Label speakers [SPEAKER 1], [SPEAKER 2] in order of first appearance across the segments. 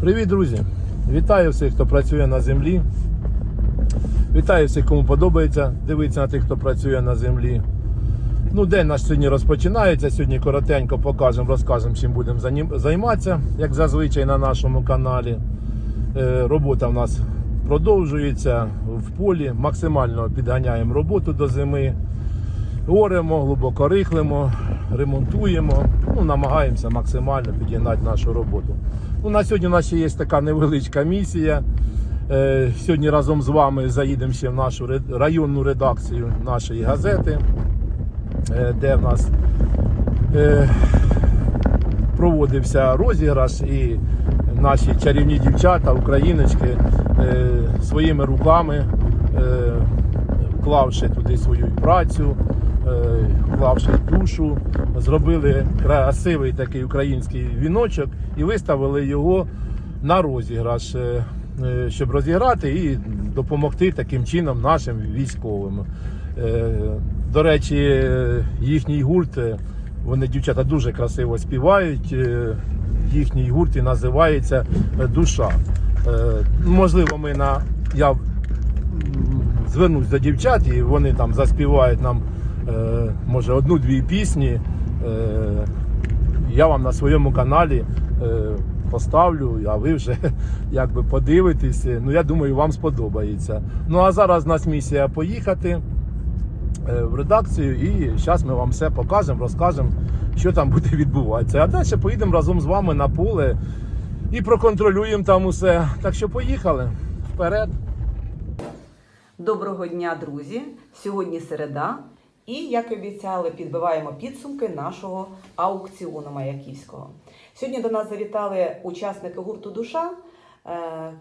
[SPEAKER 1] Привіт, друзі! Вітаю всіх, хто працює на землі. Вітаю всіх, кому подобається дивитися на тих, хто працює на землі. Ну, день наш сьогодні розпочинається. Сьогодні коротенько покажемо, розкажемо, чим будемо займатися, як зазвичай на нашому каналі. Е, Робота в нас продовжується в полі. Максимально підганяємо роботу до зими. Оремо, глибоко рихлимо, ремонтуємо, ну, намагаємося максимально підігнати нашу роботу. Ну, на сьогодні у нас ще є така невеличка місія. Е, сьогодні разом з вами заїдемо ще в нашу районну редакцію нашої газети, е, де в нас е, проводився розіграш і наші чарівні дівчата, україночки, своїми руками, вклавши туди свою працю, вклавши душу, зробили красивий такий український віночок і виставили його на розіграш, е, е, щоб розіграти і допомогти таким чином нашим військовим. Е, До речі, е, їхній гурт, е, вони дівчата дуже красиво співають. е, Їхній гурт і називається е, Душа. Е, Можливо, ми на я звернусь до дівчат, і вони там заспівають нам е, може одну-дві пісні. Е, я вам на своєму каналі е, поставлю, а ви вже якби подивитесь. Ну я думаю, вам сподобається. Ну а зараз у нас місія поїхати е, в редакцію, і зараз ми вам все покажемо, розкажемо, що там буде відбуватися. А далі поїдемо разом з вами на поле і проконтролюємо там усе. Так що поїхали вперед.
[SPEAKER 2] Доброго дня, друзі! Сьогодні середа, і як і обіцяли, підбиваємо підсумки нашого аукціону Маяківського. Сьогодні до нас завітали учасники гурту Душа е,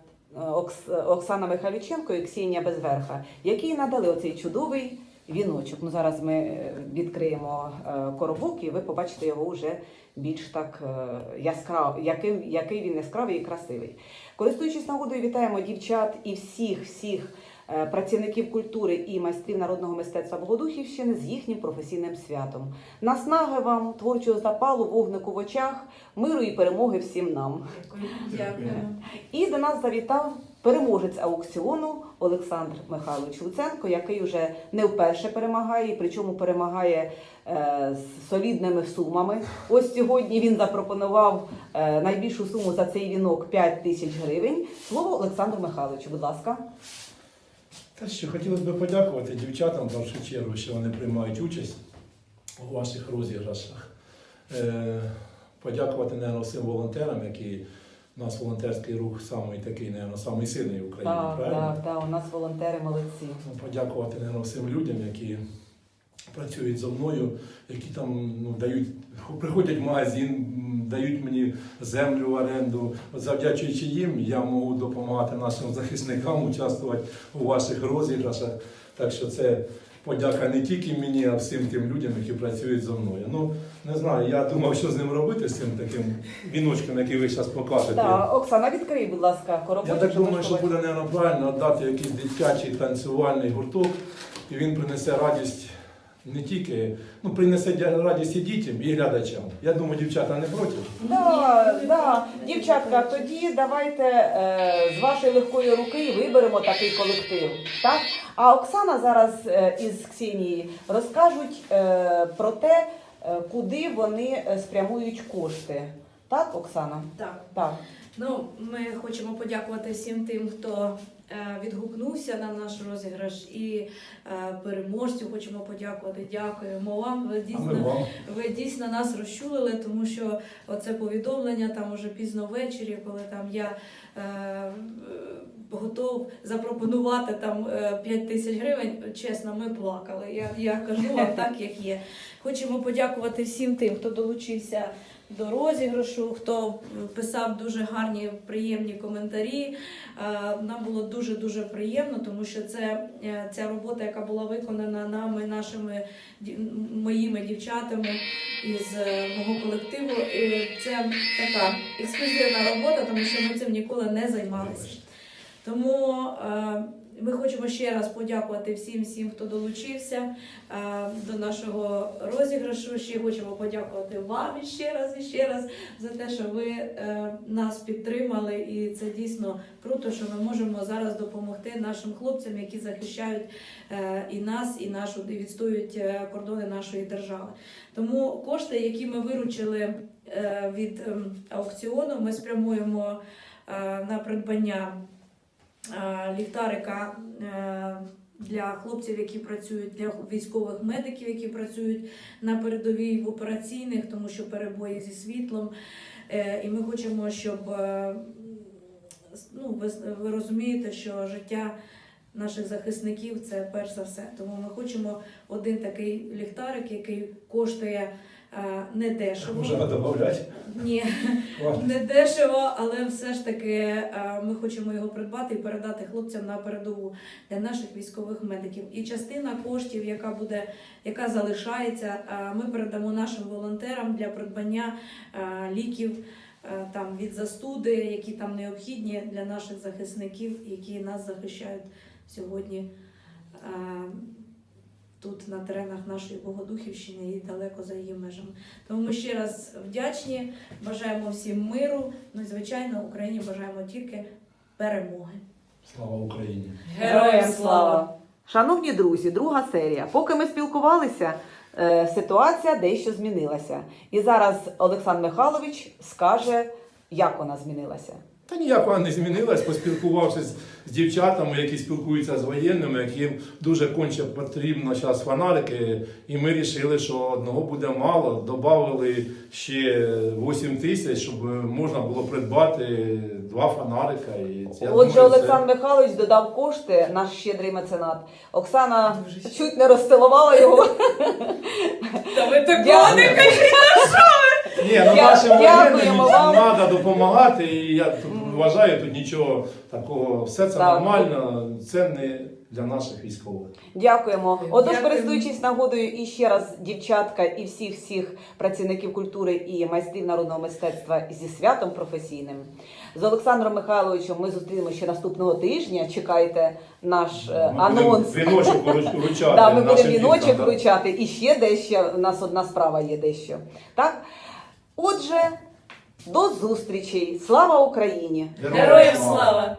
[SPEAKER 2] Оксана Михайліченко і Ксенія Безверха, які надали оцей чудовий віночок. Ну зараз ми е, відкриємо е, коробок, і ви побачите його вже більш так яскраво, яким, який він яскравий і красивий. Користуючись нагодою, вітаємо дівчат і всіх всіх працівників культури і майстрів народного мистецтва Богодухівщини з їхнім професійним святом. Наснаги вам, творчого запалу, вогнику в очах, миру і перемоги всім нам.
[SPEAKER 3] Дякую.
[SPEAKER 2] І до нас завітав переможець аукціону Олександр Михайлович Луценко, який вже не вперше перемагає, і причому перемагає е, з солідними сумами. Ось сьогодні він запропонував е, найбільшу суму за цей вінок 5 тисяч гривень. Слово Олександру Михайловичу, будь ласка.
[SPEAKER 1] Та що хотілося б подякувати дівчатам в першу чергу, що вони приймають участь у ваших розіграшах. Е, подякувати, мабуть, всім волонтерам, які у нас волонтерський рух самий такий, мабуть, самий сильний в Україні,
[SPEAKER 2] Так,
[SPEAKER 1] правильно?
[SPEAKER 2] так, так, у нас волонтери молодці.
[SPEAKER 1] Ну, Подякувати, мабуть, всім людям, які працюють зі мною, які там ну, дають, приходять в магазин, дають мені землю в оренду. От завдячуючи їм, я можу допомагати нашим захисникам, участвувати у ваших розіграшах. Так що це подяка не тільки мені, а всім тим людям, які працюють зі мною. Ну, не знаю, я думав, що з ним робити, з цим таким віночком, який ви зараз покажете.
[SPEAKER 2] Так, Оксана, відкрий, будь ласка, коробочок.
[SPEAKER 1] Я так думаю, що буде мабуть, правильно дати якийсь дитячий танцювальний гурток, і він принесе радість не тільки, ну принесе радість і дітям, і глядачам. Я думаю, дівчата не проти.
[SPEAKER 2] Да, да. Дівчатка, тоді давайте е, з вашої легкої руки виберемо такий колектив. Так? А Оксана зараз е, із Ксенії розкажуть е, про те, е, куди вони е, спрямують кошти. Так, Оксана?
[SPEAKER 3] Так,
[SPEAKER 2] Так.
[SPEAKER 3] ну ми хочемо подякувати всім тим, хто е, відгукнувся на наш розіграш, і е, переможцю хочемо подякувати. Дякуємо вам. Ви дійсно ви дійсно нас розчулили, тому що оце повідомлення там уже пізно ввечері, коли там я е, готов запропонувати там е, 5 тисяч гривень. Чесно, ми плакали. Я, я кажу вам так, як є. Хочемо подякувати всім тим, хто долучився до розіграшу, хто писав дуже гарні, приємні коментарі. Е, Нам було дуже дуже приємно, тому що це е, ця робота, яка була виконана нами, нашими моїми дівчатами із е, мого колективу. І це така ексклюзивна робота, тому що ми цим ніколи не займалися. Тому Ми хочемо ще раз подякувати всім, всім, хто долучився е, до нашого розіграшу. Ще хочемо подякувати вам ще раз і ще раз за те, що ви е, нас підтримали. І це дійсно круто, що ми можемо зараз допомогти нашим хлопцям, які захищають е, і нас, і нашу і відстоюють кордони нашої держави. Тому кошти, які ми виручили від ем, аукціону, ми спрямуємо на придбання ліхтарика е, для хлопців, які працюють, для військових медиків, які працюють на передовій в операційних, тому що перебої зі світлом. Е, І ми хочемо, щоб е, ну, ви, розумієте, що життя наших захисників це перш за все. Тому ми хочемо один такий ліхтарик, який коштує е, не дешево.
[SPEAKER 1] Можемо додати.
[SPEAKER 3] Ні, не дешево, але все ж таки е, ми хочемо його придбати і передати хлопцям на передову для наших військових медиків. І частина коштів, яка буде, яка залишається, е, ми передамо нашим волонтерам для придбання е, ліків. е, Там від застуди, які там необхідні для наших захисників, які нас захищають сьогодні е, тут на теренах нашої Богодухівщини і далеко за її межами. Тому ми ще раз вдячні, бажаємо всім миру. Ну і звичайно, Україні бажаємо тільки перемоги.
[SPEAKER 1] Слава Україні!
[SPEAKER 2] Героям слава! Шановні друзі, друга серія. Поки ми спілкувалися, е, ситуація дещо змінилася. І зараз Олександр Михайлович скаже, як вона змінилася.
[SPEAKER 1] Та ніяк вона не змінилась, поспілкувавшись з дівчатами, які спілкуються з воєнними, яким дуже конче потрібно зараз фонарики. І ми вирішили, що одного буде мало. Добавили ще 8 тисяч, щоб можна було придбати два фонарика. І я
[SPEAKER 2] Отже,
[SPEAKER 1] думаю, це-
[SPEAKER 2] Олександр Михайлович додав кошти, наш щедрий меценат. Оксана чуть не розстилувала його.
[SPEAKER 3] Та ви
[SPEAKER 2] такого не
[SPEAKER 1] Ні, ну нашим воєнним треба допомагати. І я тут вважаю, тут нічого такого. Все це
[SPEAKER 2] Так.
[SPEAKER 1] нормально. Це не для наших військових.
[SPEAKER 2] Дякуємо. Отож,
[SPEAKER 3] Дякуємо.
[SPEAKER 2] користуючись нагодою, і ще раз, дівчатка, і всіх всіх працівників культури і майстрів народного мистецтва зі святом професійним. З Олександром Михайловичем ми зустрінемося ще наступного тижня. Чекайте наш е,
[SPEAKER 1] Ми
[SPEAKER 2] анонс.
[SPEAKER 1] Віночок вруч- вручати.
[SPEAKER 2] Да, ми
[SPEAKER 1] нашим
[SPEAKER 2] будемо віночок
[SPEAKER 1] діткам, да.
[SPEAKER 2] вручати. І ще дещо. У нас одна справа є дещо. Так? Отже, до зустрічей. Слава Україні!
[SPEAKER 3] Героям слава!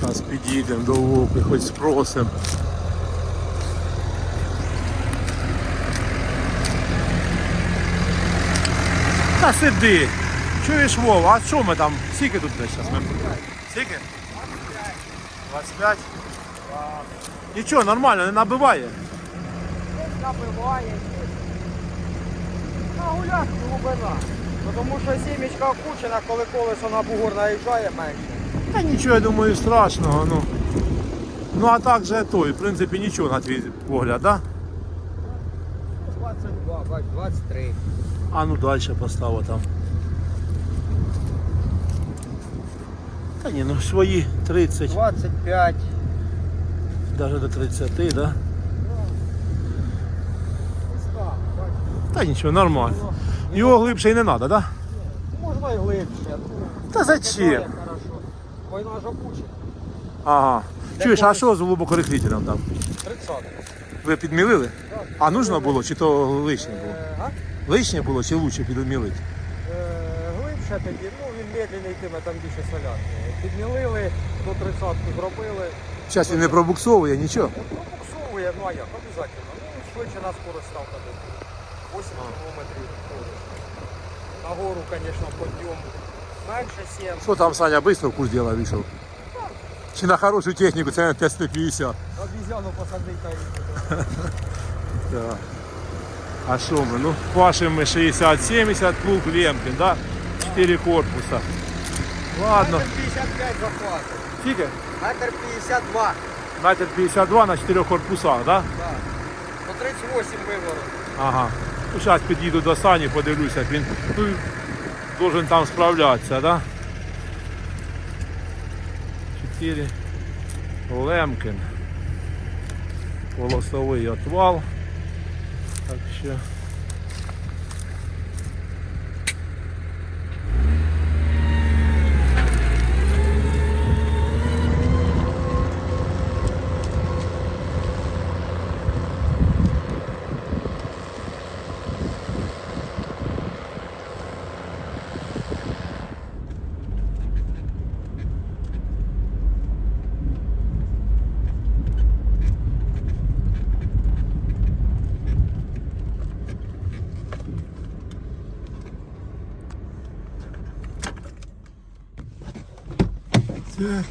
[SPEAKER 1] Зараз підійдемо до Вовки, хоч спросимо. Та сиди. Чуєш, Вова, а що ми там? Скільки тут десь зараз? Ми... Скільки? 25? Нічого, нормально, не набиває.
[SPEAKER 4] набиває. На гулянку глибина. Ну, Тому що сімечка опущена, коли колесо на бугор наїжджає менше.
[SPEAKER 1] Та нічого, я думаю, страшного. Ну, ну а так же той, в принципі, нічого на твій погляд, да?
[SPEAKER 4] 22, бач, 23.
[SPEAKER 1] А ну далі поставив там. Та ні, ну свої 30,
[SPEAKER 4] 25.
[SPEAKER 1] навіть до 30, да? Та нічого, нормально. Його глибше і не треба, да?
[SPEAKER 4] Можна й глибше. Ну,
[SPEAKER 1] Та зачем?
[SPEAKER 4] Хорошо. Бо ж опучена.
[SPEAKER 1] Ага. Чуєш, а що з глибокорихлителем там?
[SPEAKER 4] 30.
[SPEAKER 1] Ви підмілили? А нужно було, чи то лишнє було?
[SPEAKER 4] Е, а?
[SPEAKER 1] Лишнє було, чи лучше підмілити?
[SPEAKER 4] Е, глибше тоді, ну він медленний йтиме, там більше солярки. Підмілили, до 30 зробили.
[SPEAKER 1] Зараз він не пробуксовує, нічого.
[SPEAKER 4] Ну, Пробуксовує, ну а як, обов'язково. Ну, швидше на скорость став тоді. 8 кілометрів. На гору, звісно, підйом менше 7.
[SPEAKER 1] Що там Саня швидко в курс діла вийшов? Чи на хорошу техніку, це на Т-150.
[SPEAKER 4] Обізяну посадить та
[SPEAKER 1] Так. А що ми? Ну, пашемо ми 60-70, плуг Лемкін, да? 4 корпуса. Ладно.
[SPEAKER 4] Метр 55 захватив.
[SPEAKER 1] Скільки?
[SPEAKER 4] Метр 52.
[SPEAKER 1] Метр 52 на 4 корпусах, да?
[SPEAKER 4] Да. По 38 виворот.
[SPEAKER 1] Ага. Ну, зараз під'їду до Сані, подивлюся, як він ну, должен там справлятися, да? 4. Лемкін. Волосовий отвал. Так що.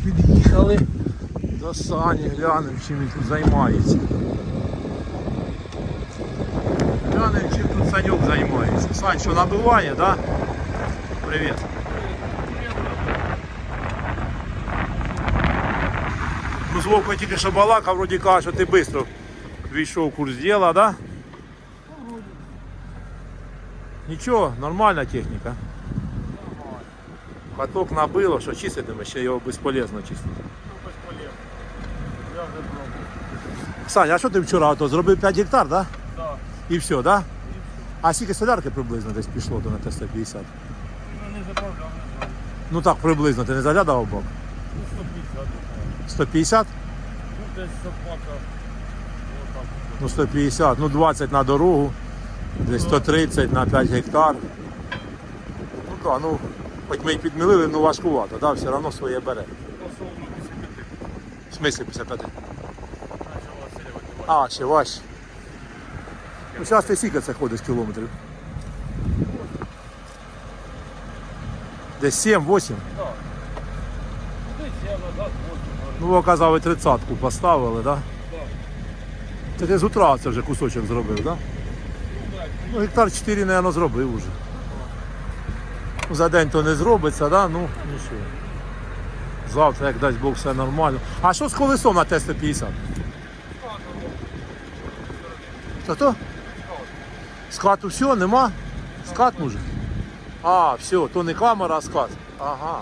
[SPEAKER 1] Під'їхали до Сані, глянемо, чим він тут займається. Глянемо, чим тут Санюк займається. Сань, що набиває, да? Привіт. Ну, з Вовкою тільки що балакав, вроді каже, що ти швидко війшов курс діла, да? Нічого, нормальна техніка. Каток набило, що чиститиме, ще його безполезно чистити. Саня, а що ти вчора то зробив 5 гектар, да?
[SPEAKER 5] Да.
[SPEAKER 1] І все, да? А скільки солярки приблизно десь пішло до на Т-150?
[SPEAKER 5] Ну, не заправляв, не знаю.
[SPEAKER 1] Ну так, приблизно, ти не заглядав в бок?
[SPEAKER 5] Ну, 150.
[SPEAKER 1] 150?
[SPEAKER 5] Ну, десь собака.
[SPEAKER 1] Ну 150, ну 20 на дорогу, десь 130 на 5 гектар. Ну так, ну, хоч ми й підмілили, ну важкувато, да? все одно своє бере.
[SPEAKER 5] Посол на 55.
[SPEAKER 1] В смислі 55? А, ще важче. Ну зараз ти скільки це ходиш кілометрів? Десь 7-8.
[SPEAKER 5] Так.
[SPEAKER 1] Ну, ви казали, тридцятку поставили, да?
[SPEAKER 5] Так.
[SPEAKER 1] Це ти з утра це вже кусочок зробив, да? Ну, гектар 4, мабуть, зробив уже. За день то не зробиться, да? Ну, нічого. Завтра, як дасть Бог, все нормально. А що з колесом на Т-150? Що то? Скату все, нема? Скат може? А, все, то не камера, а скат. Ага.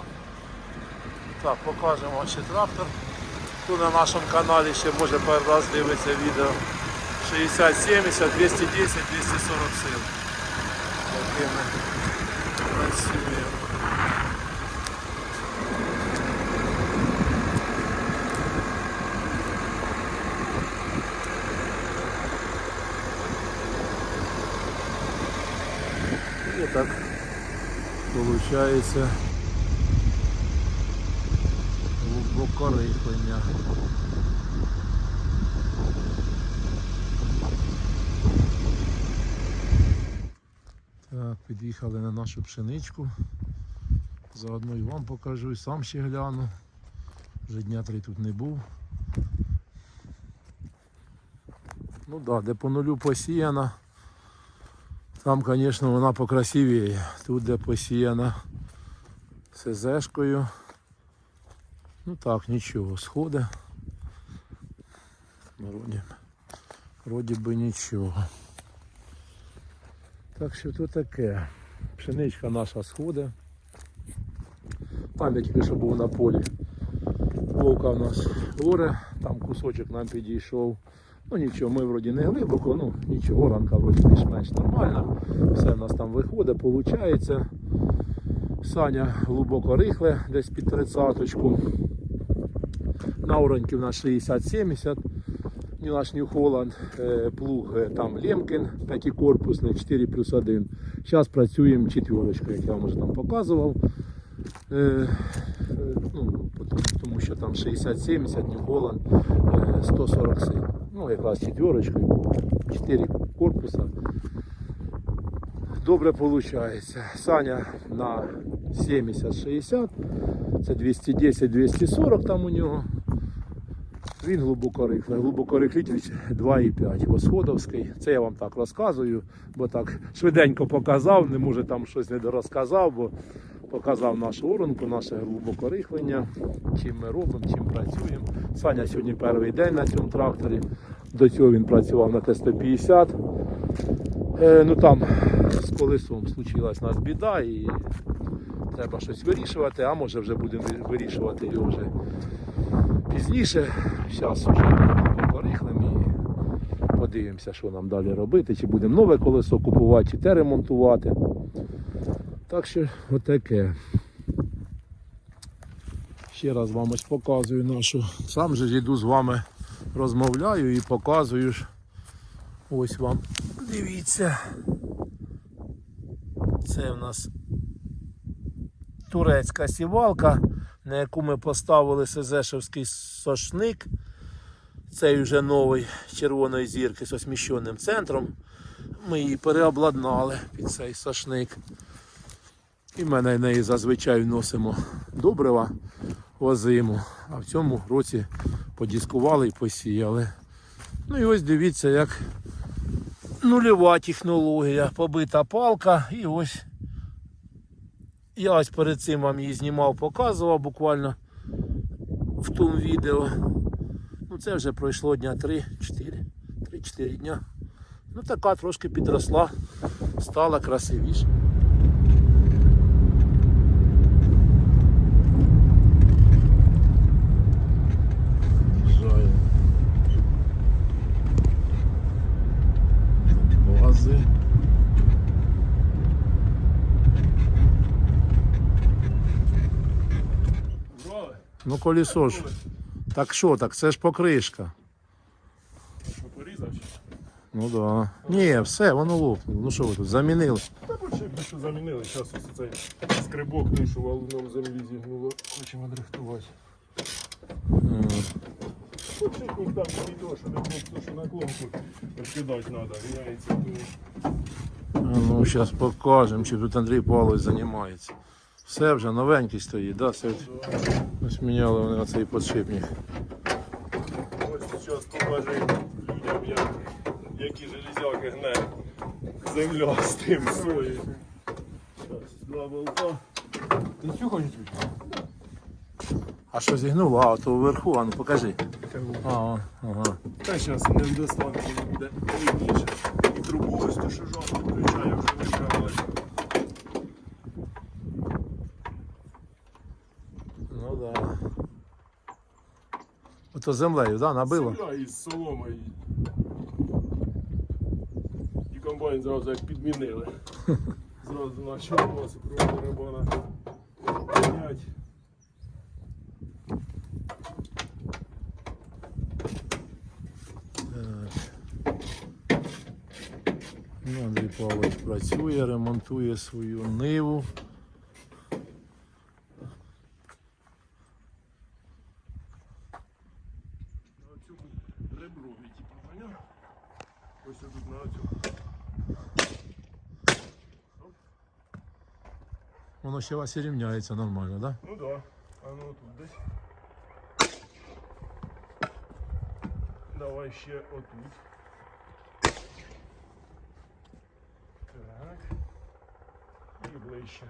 [SPEAKER 1] Так, покажемо ще трактор. Хто на нашому каналі ще може перший раз дивиться відео. 60, 70, 210, 240 сил. Якими працює. І так виходить глибокорихлення. Так, під'їхали на нашу пшеничку. Заодно і вам покажу, і сам ще гляну. Вже дня три тут не був. Ну так, да, де по нулю посіяна. Там, звісно, вона покрасивіє. Тут, де посіяна СЗшкою. Ну так, нічого, сходи. Вроді, би нічого. Так що то таке. Пшеничка наша сходить. Там я що був на полі. Вовка у нас горе, там кусочок нам підійшов. Ну нічого, ми вроді не глибоко, ну нічого, ранка вроді більш-менш нормальна. Все в нас там виходить, виходить. Саня глибоко рихле, десь під тридцяточку. На ораньки в нас 60-70. Наш Нью Холланд, е, плуг е, там Лемкін, п'ятикорпусний, 4 плюс 1. Зараз працюємо четверочкою, як я вам вже там показував. Е, ну, тому- що там 60-70, Нью Холланд е, 147. Ну, якраз четверочкою, 4 корпуса. Добре виходить. Саня на 70-60, це 210-240 там у нього. Він глибокорихлий. Глибокорихлитель 2,5 Восходовський. Це я вам так розказую, бо так швиденько показав, не може там щось не дорозказав, бо показав нашу оранку, наше глибокорихлення, чим ми робимо, чим працюємо. Саня сьогодні перший день на цьому тракторі. До цього він працював на Т-150. Е, ну там з колесом случилась нас біда і треба щось вирішувати, а може вже будемо вирішувати його вже пізніше. Зараз вже порихлим і подивимося, що нам далі робити, чи будемо нове колесо купувати, чи те ремонтувати. Так що отаке. Ще раз вам ось показую нашу. Сам же йду з вами розмовляю і показую. Ось вам. Дивіться. Це в нас турецька сівалка, на яку ми поставили СЗшевський сошник. Цей вже новий червоної зірки з осміщеним центром. Ми її переобладнали під цей сошник. І ми на неї зазвичай вносимо добрива озиму. А в цьому році подіскували і посіяли. Ну і ось дивіться, як нульова технологія, побита палка і ось я ось перед цим вам її знімав, показував буквально в тому відео. Ну це вже пройшло дня 3-4. 3-4 дня. Ну така трошки підросла, стала красивіше. Ну колесо ж. Так що так, це ж покришка.
[SPEAKER 5] Що порізав?
[SPEAKER 1] Ну да. Ні, все, воно лопнуло. Ну що ви тут замінили?
[SPEAKER 5] Та більше б що замінили. Зараз ось цей скрибок той, що валуном землі зігнуло. Хочемо дрихтувати.
[SPEAKER 1] М.
[SPEAKER 5] Подшипник там відео, що не було, що на клонку розкидати треба. Міняється.
[SPEAKER 1] Ну, зараз покажемо, чи тут Андрій Павлович займається. Все вже новенький стоїть, да? Все. Ось міняли вони оцей подшипник.
[SPEAKER 5] Ось зараз покажи людям, як, які железяки гне земля з тим. Зараз, два болта. Ти цю хочеш
[SPEAKER 1] А що зігнуло? А, то вверху, а ну покажи. А, о, ага.
[SPEAKER 5] Та зараз не достану, буде. І трубу ось ту, що жовту включає, вже не вкралась.
[SPEAKER 1] Ну да. Ото землею, да, набило?
[SPEAKER 5] Земля із соломою. І комбайн зразу як підмінили. Зразу почав нас про барабана міняти.
[SPEAKER 1] Ну, Андрій Павлович працює, ремонтує свою ниву. ще у вас і рівняється нормально, да?
[SPEAKER 5] Ну да. А ну тут десь. Давай ще отут. Так. І ближче.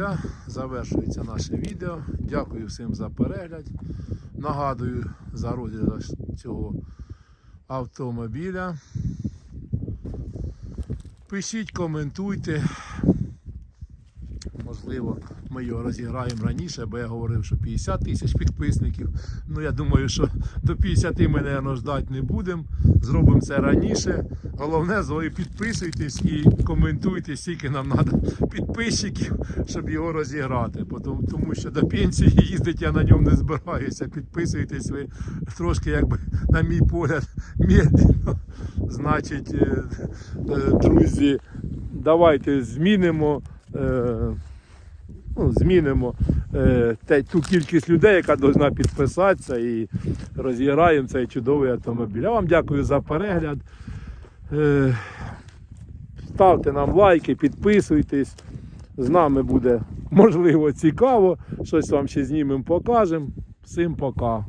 [SPEAKER 1] Кінця. Завершується наше відео. Дякую всім за перегляд. Нагадую за розгляд цього автомобіля. Пишіть, коментуйте. Можливо, ми його розіграємо раніше, бо я говорив, що 50 тисяч підписників. Ну, я думаю, що до 50 ми, мабуть, ждати не будемо. Зробимо це раніше. Головне, ви підписуйтесь і коментуйте, скільки нам треба підписчиків, щоб його розіграти. Тому, що до пенсії їздити я на ньому не збираюся. Підписуйтесь ви трошки, якби, на мій погляд, медленно. Значить, е, е, друзі, давайте змінимо. Ну, змінимо е, те, ту кількість людей, яка повинна підписатися, і розіграємо цей чудовий автомобіль. Я вам дякую за перегляд. Е, ставте нам лайки, підписуйтесь. З нами буде можливо цікаво. Щось вам ще знімемо, покажемо. Всім пока.